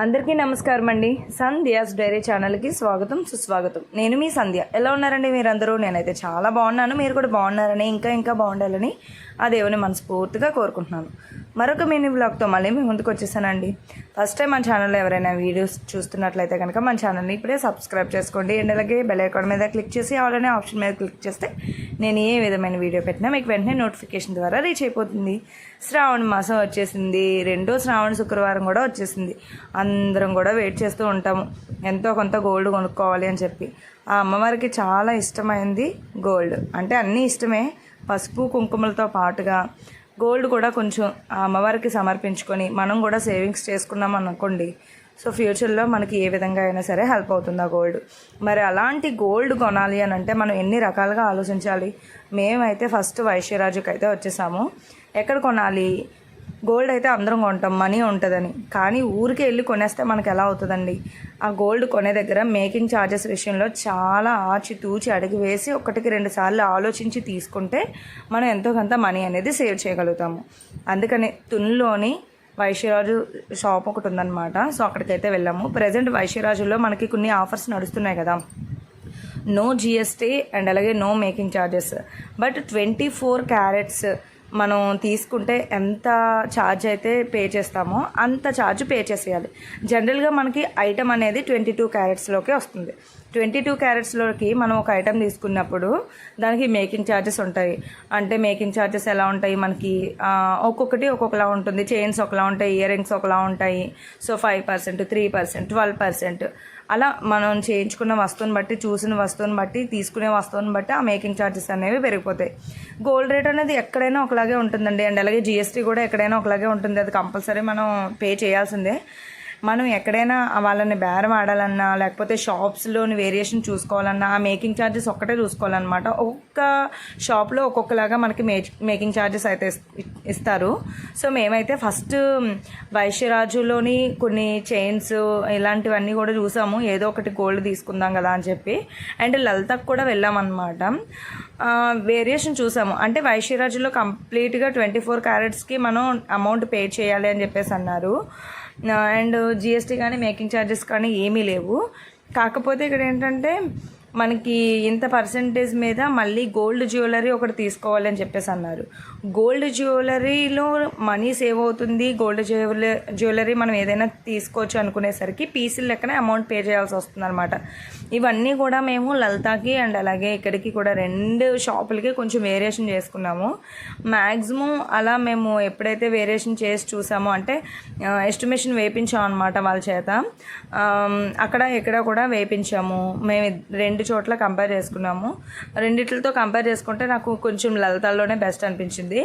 అందరికీ నమస్కారం అండి సంధ్యాస్ డైరీ ఛానల్కి స్వాగతం సుస్వాగతం. నేను మీ సంధ్య. ఎలా ఉన్నారండి మీరందరూ? నేనైతే చాలా బాగున్నాను. మీరు కూడా బాగున్నారని ఇంకా ఇంకా బాగుండాలని ఆ దేవుని మనస్ఫూర్తిగా కోరుకుంటున్నాను. మరొక మినీ బ్లాగ్తో మళ్ళీ మీ ముందుకు వచ్చేసానండి. ఫస్ట్ టైం మన ఛానల్లో ఎవరైనా వీడియోస్ చూస్తున్నట్లయితే కనుక మన ఛానల్ని ఇప్పుడే సబ్స్క్రైబ్ చేసుకోండి. అండ్ అలాగే బెల్ ఐకాన్ మీద క్లిక్ చేసి ఆల్రెడీ ఆప్షన్ మీద క్లిక్ చేస్తే నేను ఏ విధమైన వీడియో పెట్టినా మీకు వెంటనే నోటిఫికేషన్ ద్వారా రీచ్ అయిపోతుంది. శ్రావణ మాసం వచ్చేసింది. రెండో శ్రావణ శుక్రవారం కూడా వచ్చేసింది. అందరం కూడా వెయిట్ చేస్తూ ఉంటాము. ఎంతో కొంత గోల్డ్ కొనుక్కోవాలి అని చెప్పి. ఆ అమ్మవారికి చాలా ఇష్టమైంది గోల్డ్ అంటే అన్నీ ఇష్టమే. పసుపు కుంకుమలతో పాటుగా గోల్డ్ కూడా కొంచెం ఆ అమ్మవారికి సమర్పించుకొని మనం కూడా సేవింగ్స్ చేసుకున్నాం అనుకోండి. సో ఫ్యూచర్లో మనకి ఏ విధంగా అయినా సరే హెల్ప్ అవుతుంది ఆ గోల్డ్. మరి అలాంటి గోల్డ్ కొనాలి అని అంటే మనం ఎన్ని రకాలుగా ఆలోచించాలి? మేమైతే ఫస్ట్ వైశ్యరాజుకి అయితే వచ్చేసాము. ఎక్కడ కొనాలి? గోల్డ్ అయితే అందరం కొంటాం మనీ ఉంటుందని. కానీ ఊరికి వెళ్ళి కొనేస్తే మనకు ఎలా అవుతుందండి? ఆ గోల్డ్ కొనే దగ్గర మేకింగ్ ఛార్జెస్ విషయంలో చాలా ఆచి తూచి అడిగి వేసి ఒకటికి రెండు సార్లు ఆలోచించి తీసుకుంటే మనం ఎంతో కొంత మనీ అనేది సేవ్ చేయగలుగుతాము. అందుకని తునిలోని వైశ్యరాజు షాప్ ఒకటి ఉందన్నమాట. సో అక్కడికైతే వెళ్ళాము. ప్రజెంట్ వైశ్యరాజులో మనకి కొన్ని ఆఫర్స్ నడుస్తున్నాయి కదా. నో జిఎస్టీ అండ్ అలాగే no making charges but twenty four carats మనం తీసుకుంటే ఎంత ఛార్జ్ అయితే పే చేస్తామో అంత ఛార్జ్ పే చేసేయాలి. జనరల్గా మనకి ఐటమ్ అనేది ట్వంటీ టూ క్యారెట్స్లోకి వస్తుంది. ట్వంటీ టూ క్యారెట్స్లోకి మనం ఒక ఐటమ్ తీసుకున్నప్పుడు దానికి మేకింగ్ ఛార్జెస్ ఉంటాయి. అంటే మేకింగ్ ఛార్జెస్ ఎలా ఉంటాయి? మనకి ఒక్కొక్కటి ఒక్కొక్కలా ఉంటుంది. చైన్స్ ఒకలా ఉంటాయి ఇయర్ రింగ్స్ ఒకలా ఉంటాయి. So five percent three percent twelve percent అలా మనం చేయించుకున్న వస్తువుని బట్టి చూసిన వస్తువుని బట్టి తీసుకునే వస్తువుని బట్టి ఆ మేకింగ్ ఛార్జెస్ అనేవి పెరిగిపోతాయి. గోల్డ్ రేట్ అనేది ఎక్కడైనా ఒకలాగే ఉంటుందండి. అండ్ అలాగే జిఎస్టీ కూడా ఎక్కడైనా ఒకలాగే ఉంటుంది. అది కంపల్సరీ మనం పే చేయాల్సిందే. మనం ఎక్కడైనా వాళ్ళని బేరం ఆడాలన్నా లేకపోతే షాప్స్లోని వేరియేషన్ చూసుకోవాలన్నా ఆ మేకింగ్ ఛార్జెస్ ఒక్కటే చూసుకోవాలన్నమాట. ఒక్కొక్క షాప్లో ఒక్కొక్కలాగా మనకి మేకింగ్ ఛార్జెస్ అయితే ఇస్- ఇస్తారు. సో మేమైతే ఫస్ట్ వైశ్యరాజులోని కొన్ని చైన్స్ ఇలాంటివన్నీ కూడా చూసాము. ఏదో ఒకటి గోల్డ్ తీసుకుందాం కదా అని చెప్పి. అండ్ లలితకు కూడా వెళ్ళామన్నమాట. వేరియేషన్ చూసాము. అంటే వైశ్యరాజులో కంప్లీట్గా ట్వంటీ ఫోర్ క్యారెట్స్కి మనం అమౌంట్ పే చేయాలి అని చెప్పేసి అన్నారు. అండ్ జిఎస్టీ కానీ మేకింగ్ ఛార్జెస్ కానీ ఏమీ లేవు. కాకపోతే ఇక్కడ ఏంటంటే మనకి ఇంత పర్సంటేజ్ మీద మళ్ళీ గోల్డ్ జ్యువెలరీ ఒకటి తీసుకోవాలని చెప్పేసి అన్నారు. గోల్డ్ జ్యువెలరీలో మనీ సేవ్ అవుతుంది. గోల్డ్ జ్యువెలరీ జ్యువెలరీ మనం ఏదైనా తీసుకోవచ్చు అనుకునేసరికి పీసుల లెక్కనే అమౌంట్ పే చేయాల్సి వస్తుంది అనమాట ఇవన్నీ కూడా మేము లలితాకి అండ్ అలాగే ఇక్కడికి కూడా రెండు షాపులకి కొంచెం వేరియేషన్ చేసుకున్నాము. మ్యాక్సిమం అలా మేము ఎప్పుడైతే వేరియేషన్ చేసి చూసామో అంటే ఎస్టిమేషన్ వేయించాం అనమాట వాళ్ళ చేత. అక్కడ ఇక్కడ కూడా వేయించాము మేము రెండు రెండు చోట్ల కంపేర్ చేసుకున్నాము. రెండిట్లతో కంపేర్ చేసుకుంటే నాకు కొంచెం లలితాల్లోనే బెస్ట్ అనిపించింది.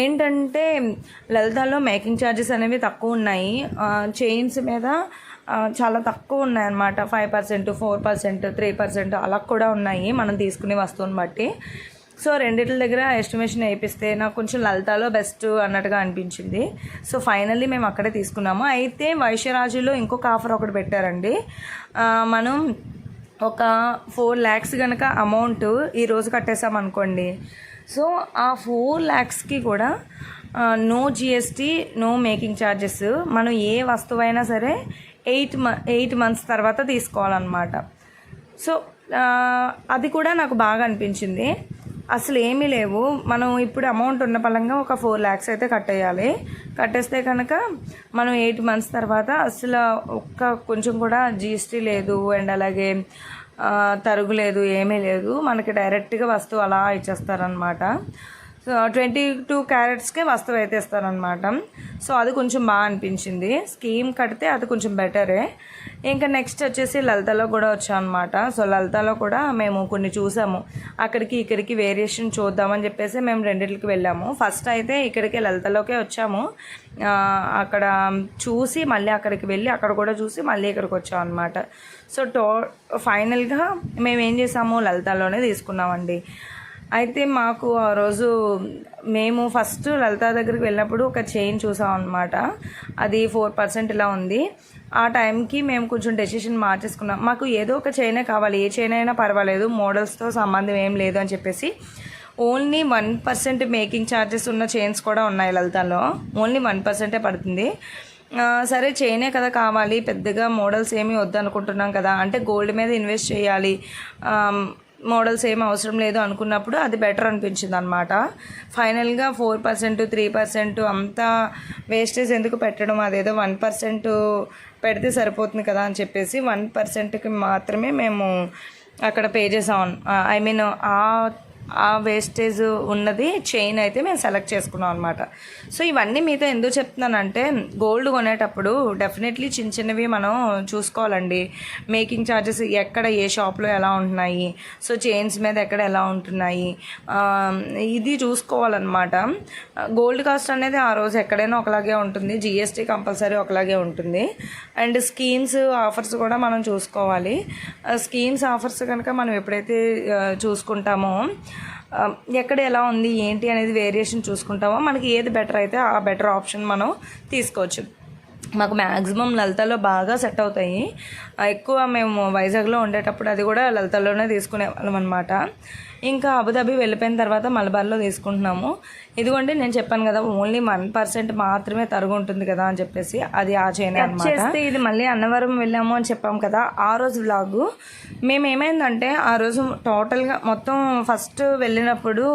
ఏంటంటే లలితాలో మేకింగ్ ఛార్జెస్ అనేవి తక్కువ ఉన్నాయి. చైన్స్ మీద చాలా తక్కువ ఉన్నాయి అన్నమాట five percent four percent three percent అలా కూడా ఉన్నాయి మనం తీసుకునే వస్తువుని బట్టి. సో రెండిట్ల దగ్గర ఎస్టిమేషన్ వేయిస్తే నాకు కొంచెం లలితాలో బెస్ట్ అన్నట్టుగా అనిపించింది. సో ఫైనల్లీ మేము అక్కడే తీసుకున్నాము. అయితే వైశ్యరాజులో ఇంకొక ఆఫర్ ఒకటి పెట్టారండి. మనం ఒక ఫోర్ ల్యాక్స్ కనుక అమౌంట్ ఈరోజు కట్టేసాం అనుకోండి. సో ఆ ఫోర్ ల్యాక్స్కి కూడా no GST no making charges మనం ఏ వస్తువైనా సరే ఎయిట్ మ ఎయిట్ మంత్స్ తర్వాత తీసుకోవాలన్నమాట. సో అది కూడా నాకు బాగా అనిపించింది. అసలు ఏమీ లేవు. మనం ఇప్పుడు అమౌంట్ ఉన్న పలంగా ఒక ఫోర్ ల్యాక్స్ అయితే కట్టేయాలి. కట్టేస్తే కనుక మనం ఎయిట్ మంత్స్ తర్వాత అసలు ఒక్క కొంచెం కూడా జిఎస్టీ లేదు అండ్ అలాగే తరుగు లేదు ఏమీ లేదు. మనకి డైరెక్ట్గా వస్తువు అలా ఇచ్చేస్తారనమాట ట్వంటీ టూ క్యారెట్స్కే వస్తువు అయితే ఇస్తారనమాట సో అది కొంచెం బాగా అనిపించింది. స్కీమ్ కడితే అది కొంచెం బెటరే. ఇంకా నెక్స్ట్ వచ్చేసి లలితలో కూడా వచ్చామన్నమాట సో లలితలో కూడా మేము కొన్ని చూసాము. అక్కడికి ఇక్కడికి వేరియేషన్ చూద్దామని చెప్పేసి మేము రెండింటికి వెళ్ళాము. ఫస్ట్ అయితే ఇక్కడికి లలితలోకే వచ్చాము. అక్కడ చూసి మళ్ళీ అక్కడికి వెళ్ళి అక్కడ కూడా చూసి మళ్ళీ ఇక్కడికి వచ్చాం అనమాట సో టో ఫైనల్గా మేము ఏం చేసాము? లలితలోనే తీసుకున్నామండి. అయితే మాకు ఆ రోజు మేము ఫస్ట్ లలిత దగ్గరికి వెళ్ళినప్పుడు ఒక చైన్ చూసాం అనమాట అది ఫోర్ పర్సెంట్ ఇలా ఉంది. ఆ టైంకి మేము కొంచెం డెసిషన్ మార్చేసుకున్నాం. మాకు ఏదో ఒక చైనే కావాలి. ఏ చైన్ అయినా పర్వాలేదు. మోడల్స్తో సంబంధం ఏం లేదు అని చెప్పేసి only one percent making charges ఉన్న చైన్స్ కూడా ఉన్నాయి లలితాలో. ఓన్లీ వన్ పర్సెంటే పడుతుంది. సరే చైనే కదా కావాలి. పెద్దగా మోడల్స్ ఏమీ వద్దనుకుంటున్నాం కదా. అంటే గోల్డ్ మీద ఇన్వెస్ట్ చేయాలి. మోడల్స్ ఏం అవసరం లేదు అనుకున్నప్పుడు అది బెటర్ అనిపించింది అనమాట ఫైనల్గా ఫోర్ పర్సెంట్ త్రీ పర్సెంట్ అంతా వేస్టేజ్ ఎందుకు పెట్టడం? అదేదో వన్ పర్సెంట్ పెడితే సరిపోతుంది కదా అని చెప్పేసి వన్ పర్సెంట్కి మాత్రమే మేము అక్కడ పే చేసాం. ఐ మీన్ ఆ ఆ వేస్టేజ్ ఉన్నది చైన్ అయితే మేము సెలెక్ట్ చేసుకున్నాం అనమాట సో ఇవన్నీ మీతో ఎందుకు చెప్తున్నానంటే గోల్డ్ కొనేటప్పుడు డెఫినెట్లీ చిన్న చిన్నవి మనం చూసుకోవాలండి. మేకింగ్ ఛార్జెస్ ఎక్కడ ఏ షాప్లో ఎలా ఉంటున్నాయి సో చైన్స్ మీద ఎక్కడ ఎలా ఉంటున్నాయి ఇది చూసుకోవాలన్నమాట. గోల్డ్ కాస్ట్ అనేది ఆ రోజు ఎక్కడైనా ఒకలాగే ఉంటుంది జిఎస్టీ కంపల్సరీ ఒకలాగే ఉంటుంది. అండ్ స్కీమ్స్ ఆఫర్స్ కూడా మనం చూసుకోవాలి. Uh, స్కీమ్స్ ఆఫర్స్ కనుక మనం ఎప్పుడైతే uh, చూసుకుంటామో Um, ఎక్కడ ఎలా ఉంది ఏంటి అనేది వేరియేషన్ చూసుకుంటామో? మనకి ఏది బెటర్ అయితే ఆ బెటర్ ఆప్షన్ మనం తీసుకోవచ్చు. మాకు మ్యాక్సిమం లలితలో బాగా సెట్ అవుతాయి. ఎక్కువ మేము వైజాగ్లో ఉండేటప్పుడు అది కూడా లలితలోనే తీసుకునే వాళ్ళం అనమాట ఇంకా అబుదాబి వెళ్ళిపోయిన తర్వాత మలబార్లో తీసుకుంటున్నాము. ఇదిగోండి నేను చెప్పాను కదా ఓన్లీ వన్ పర్సెంట్ మాత్రమే తరుగు ఉంటుంది కదా అని చెప్పేసి అది ఆ చైన్ అనమాట ఇది మళ్ళీ అన్నవరం వెళ్ళాము అని చెప్పాం కదా ఆ రోజు వ్లాగు మేము ఏమైందంటే ఆ రోజు టోటల్గా మొత్తం ఫస్ట్ వెళ్ళినప్పుడు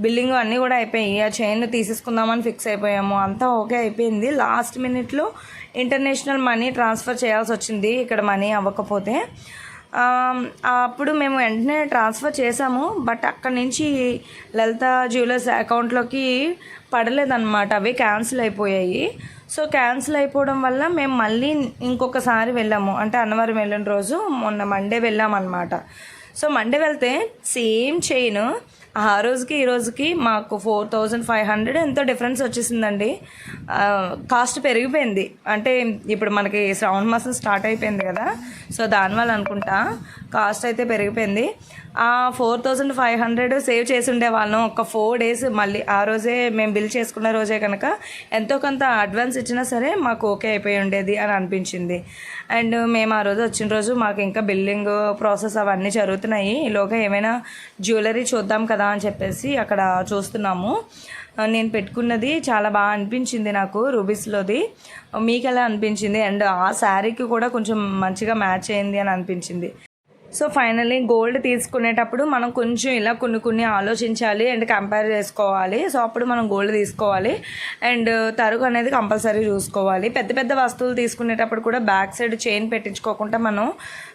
బిల్డింగ్ అన్నీ కూడా అయిపోయాయి. ఆ చైన్ తీసేసుకుందామని ఫిక్స్ అయిపోయాము. అంతా ఓకే అయిపోయింది. లాస్ట్ మినిట్లో ఇంటర్నేషనల్ మనీ ట్రాన్స్ఫర్ చేయాల్సి వచ్చింది. ఇక్కడ మనీ అవ్వకపోతే. అప్పుడు మేము వెంటనే ట్రాన్స్ఫర్ చేసాము బట్ అక్కడి నుంచి లలిత జ్యువెలర్స్ అకౌంట్లోకి పడలేదన్నమాట. అవి క్యాన్సిల్ అయిపోయాయి. సో క్యాన్సిల్ అయిపోవడం వల్ల మేము మళ్ళీ ఇంకొకసారి వెళ్ళాము. అంటే అన్నవరం వెళ్ళిన రోజు మొన్న మండే వెళ్ళామన్నమాట. సో మండే వెళ్తే సేమ్ చైన్ ఆ రోజుకి ఈ రోజుకి మాకు ఫోర్ థౌజండ్ ఫైవ్ హండ్రెడ్ ఎంతో డిఫరెన్స్ వచ్చేసిందండి. కాస్ట్ పెరిగిపోయింది. అంటే ఇప్పుడు మనకి శ్రావణ మాసం స్టార్ట్ అయిపోయింది కదా సో దానివల్ల అనుకుంటా కాస్ట్ అయితే పెరిగిపోయింది. ఆ four thousand five hundred save చేసి ఉండే వాళ్ళం ఒక ఫోర్ డేస్ మళ్ళీ ఆ రోజే మేము బిల్ చేసుకున్న రోజే కనుక ఎంతో కొంత అడ్వాన్స్ ఇచ్చినా సరే మాకు ఓకే అయిపోయి ఉండేది అని అనిపించింది. అండ్ మేము ఆ రోజు వచ్చిన రోజు మాకు ఇంకా బిల్లింగ్ ప్రాసెస్ అవన్నీ జరుగుతున్నాయి. ఈలోగా ఏమైనా జ్యువెలరీ చూద్దాం కదా అని చెప్పేసి అక్కడ చూస్తున్నాము. నేను పెట్టుకున్నది చాలా బాగా అనిపించింది నాకు రూబీస్లోది. మీకు ఎలా అనిపించింది? అండ్ ఆ శారీకి కూడా కొంచెం మంచిగా మ్యాచ్ అయింది అని అనిపించింది. సో ఫైనల్లీ గోల్డ్ తీసుకునేటప్పుడు మనం కొంచెం ఇలా కొన్ని కొన్ని ఆలోచించాలి అండ్ కంపేర్ చేసుకోవాలి. సో అప్పుడు మనం గోల్డ్ తీసుకోవాలి. అండ్ తరుగు అనేది కంపల్సరీ చూసుకోవాలి. పెద్ద పెద్ద వస్తువులు తీసుకునేటప్పుడు కూడా బ్యాక్ సైడ్ చైన్ పెట్టించుకోకుండా మనం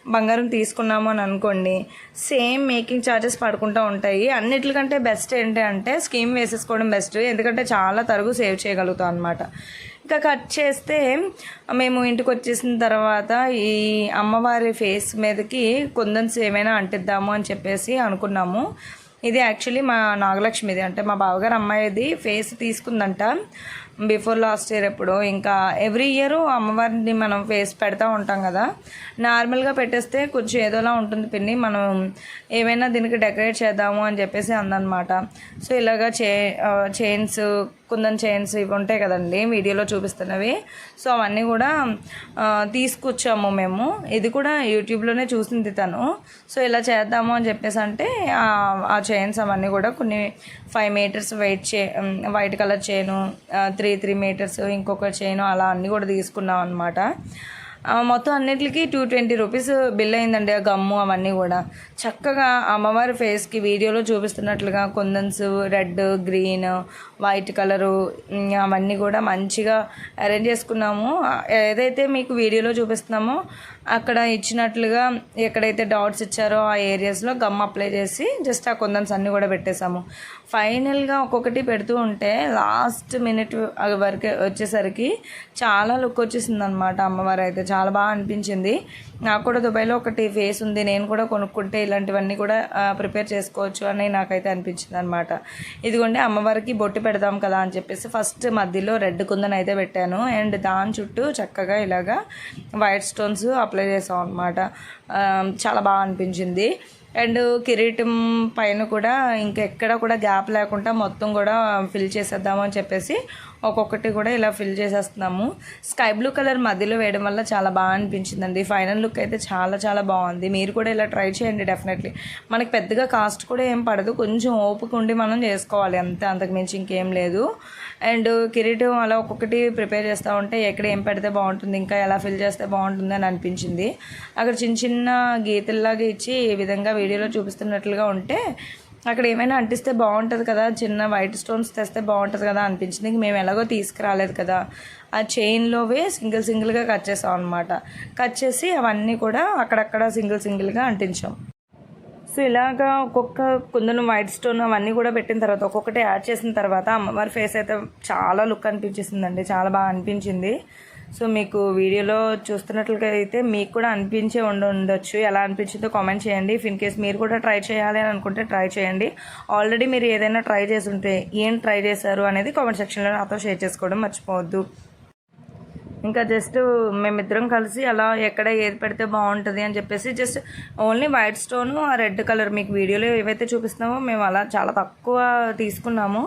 బంగారం తీసుకున్నాము అని అనుకోండి సేమ్ మేకింగ్ ఛార్జెస్ పడుకుంటూ ఉంటాయి. అన్నిటికంటే బెస్ట్ ఏంటి అంటే స్కీమ్ వేసేసుకోవడం బెస్ట్. ఎందుకంటే చాలా తరుగు సేవ్ చేయగలుగుతాం అనమాట ఇంకా కట్ చేస్తే మేము ఇంటికి వచ్చేసిన తర్వాత ఈ అమ్మవారి ఫేస్ మీదకి కుందన్స్ ఏమైనా అంటిద్దాము అని చెప్పేసి అనుకున్నాము. ఇది యాక్చువల్లీ మా నాగలక్ష్మిది. అంటే మా బావగారు అమ్మాయిది ఫేస్ తీసుకుందంట. బిఫోర్ లాస్ట్ ఇయర్ ఎప్పుడు. ఇంకా ఎవ్రీ ఇయర్ అమ్మవారిని మనం ఫేస్ పెడతా ఉంటాం కదా. నార్మల్గా పెట్టేస్తే కొంచెం ఏదోలా ఉంటుంది పిన్ని. మనం ఏమైనా దీనికి డెకరేట్ చేద్దాము అని చెప్పేసి అందనమాట. సో ఇలాగా చే చైన్స్ కుందన్ చైన్స్ ఇవి ఉంటాయి కదండి వీడియోలో చూపిస్తున్నవి. సో అవన్నీ కూడా తీసుకొచ్చాము మేము. ఇది కూడా యూట్యూబ్లోనే చూసింది తను. సో ఇలా చేద్దాము అని చెప్పేసి అంటే ఆ- చైన్స్ అవన్నీ కూడా కొన్ని ఫైవ్ మీటర్స్ వైట్ చే white colour chain three three metres ఇంకొక చైను అలా అన్నీ కూడా తీసుకున్నాం అనమాట మొత్తం అన్నిటికి టూ ట్వంటీ రూపీస్ బిల్ అయిందండి ఆ గమ్ము అవన్నీ కూడా. చక్కగా అమ్మవారి ఫేస్కి వీడియోలో చూపిస్తున్నట్లుగా kundans red green white colour అవన్నీ కూడా మంచిగా అరేంజ్ చేసుకున్నాము. ఏదైతే మీకు వీడియోలో చూపిస్తున్నామో అక్కడ ఇచ్చినట్లుగా ఎక్కడైతే డాట్స్ ఇచ్చారో ఆ ఏరియాస్లో గమ్ అప్లై చేసి జస్ట్ ఆ కుందన్స్ అన్నీ కూడా పెట్టేశాము. ఫైనల్గా ఒక్కొక్కటి పెడుతూ ఉంటే లాస్ట్ మినిట్ వరకు వచ్చేసరికి చాలా లుక్ వచ్చేసింది అనమాట అమ్మవారు అయితే. చాలా బాగా అనిపించింది. నాకు కూడా దుబాయ్లో ఒకటి ఫేస్ ఉంది. నేను కూడా కొనుక్కుంటే ఇలాంటివన్నీ కూడా ప్రిపేర్ చేసుకోవచ్చు అని నాకైతే అనిపించింది అనమాట ఇదిగోండి అమ్మవారికి బొట్టు పెడదాం కదా అని చెప్పేసి ఫస్ట్ మధ్యలో రెడ్ కుందని అయితే పెట్టాను. అండ్ దాని చుట్టూ చక్కగా ఇలాగా వైట్ స్టోన్స్ అప్లై చేసాం అనమాట చాలా బాగా అనిపించింది. అండ్ కిరీటం పైన కూడా ఇంకెక్కడ కూడా గ్యాప్ లేకుండా మొత్తం కూడా ఫిల్ చేసేద్దామని చెప్పేసి ఒక్కొక్కటి కూడా ఇలా ఫిల్ చేసేస్తున్నాము. స్కై బ్లూ కలర్ మధ్యలో వేయడం వల్ల చాలా బాగా అనిపించిందండి. ఫైనల్ లుక్ అయితే చాలా చాలా బాగుంది. మీరు కూడా ఇలా ట్రై చేయండి డెఫినెట్లీ మనకి పెద్దగా కాస్ట్ కూడా ఏం పడదు. కొంచెం ఓపిక ఉండి మనం చేసుకోవాలి. అంతే అంతకు మించి ఇంకేం లేదు. అండ్ కిరీటం అలా ఒక్కొక్కటి ప్రిపేర్ చేస్తూ ఉంటే ఎక్కడ ఏం పెడితే బాగుంటుంది ఇంకా ఎలా ఫిల్ చేస్తే బాగుంటుంది అని అనిపించింది. అక్కడ చిన్న చిన్న గీతల్లాగా ఇచ్చి ఈ విధంగా వీడియోలో చూపిస్తున్నట్లుగా ఉంటే అక్కడ ఏమైనా అంటిస్తే బాగుంటుంది కదా చిన్న వైట్ స్టోన్స్ తెస్తే బాగుంటుంది కదా అనిపించింది. ఇంక మేము ఎలాగో తీసుకురాలేదు కదా. ఆ చైన్లోవే సింగిల్ సింగిల్గా కట్ చేసాం అనమాట కట్ చేసి అవన్నీ కూడా అక్కడక్కడ సింగిల్ సింగిల్గా అంటించాం. సో ఇలాగా ఒక్కొక్క కుందను వైట్ స్టోన్ అవన్నీ కూడా పెట్టిన తర్వాత ఒక్కొక్కటి యాడ్ చేసిన తర్వాత అమ్మవారి ఫేస్ అయితే చాలా లుక్ అనిపించేసిందండి. చాలా బాగా అనిపించింది. సో మీకు వీడియోలో చూస్తున్నట్లుగా అయితే మీకు కూడా అనిపించే ఉండ ఉండొచ్చు. ఎలా అనిపించిందో కామెంట్ చేయండి. ఇఫ్ ఇన్ కేస్ మీరు కూడా ట్రై చేయాలి అని అనుకుంటే ట్రై చేయండి. ఆల్రెడీ మీరు ఏదైనా ట్రై చేసి ఉంటే ఏం ట్రై చేశారు అనేది కామెంట్ సెక్షన్లో నాతో షేర్ చేసుకోవడం మర్చిపోవద్దు. ఇంకా జస్ట్ మేమిద్దరం కలిసి అలా ఎక్కడ ఏది పెడితే బాగుంటుంది అని చెప్పేసి జస్ట్ ఓన్లీ వైట్ స్టోను ఆ రెడ్ కలర్ మీకు వీడియోలో ఏవైతే చూపిస్తున్నామో మేము అలా చాలా తక్కువ తీసుకున్నాము.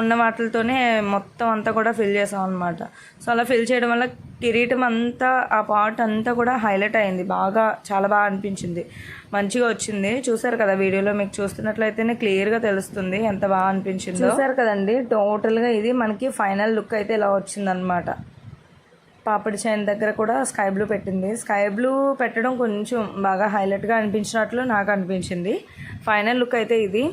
ఉన్న వాటితోనే మొత్తం అంతా కూడా ఫిల్ చేసాం అనమాట సో అలా ఫిల్ చేయడం వల్ల కిరీటం అంతా ఆ పార్ట్ అంతా కూడా హైలైట్ అయింది. బాగా చాలా బాగా అనిపించింది. మంచిగా వచ్చింది. చూసారు కదా వీడియోలో మీకు చూస్తున్నట్లయితేనే క్లియర్గా తెలుస్తుంది ఎంత బాగా అనిపించింది. చూసారు కదండి టోటల్గా ఇది మనకి ఫైనల్ లుక్ అయితే ఇలా వచ్చిందనమాట పాపిడి చైన్ దగ్గర కూడా స్కై బ్లూ పెట్టింది. స్కై బ్లూ పెట్టడం కొంచెం బాగా హైలైట్గా అనిపించినట్లు నాకు అనిపించింది. ఫైనల్ లుక్ అయితే ఇది.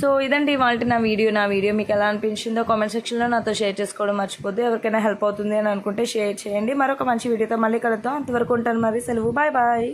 సో ఇదండి ఇవాళ నా వీడియో. నా వీడియో మీకు ఎలా అనిపించిందో కామెంట్ సెక్షన్లో నాతో షేర్ చేసుకోవడం మర్చిపోద్దు. ఎవరికైనా హెల్ప్ అవుతుంది అని అనుకుంటే షేర్ చేయండి. మరొక మంచి వీడియోతో మళ్ళీ కలుద్దాం. అంతవరకు ఉంటాను మరి. సెలవు. Bye bye.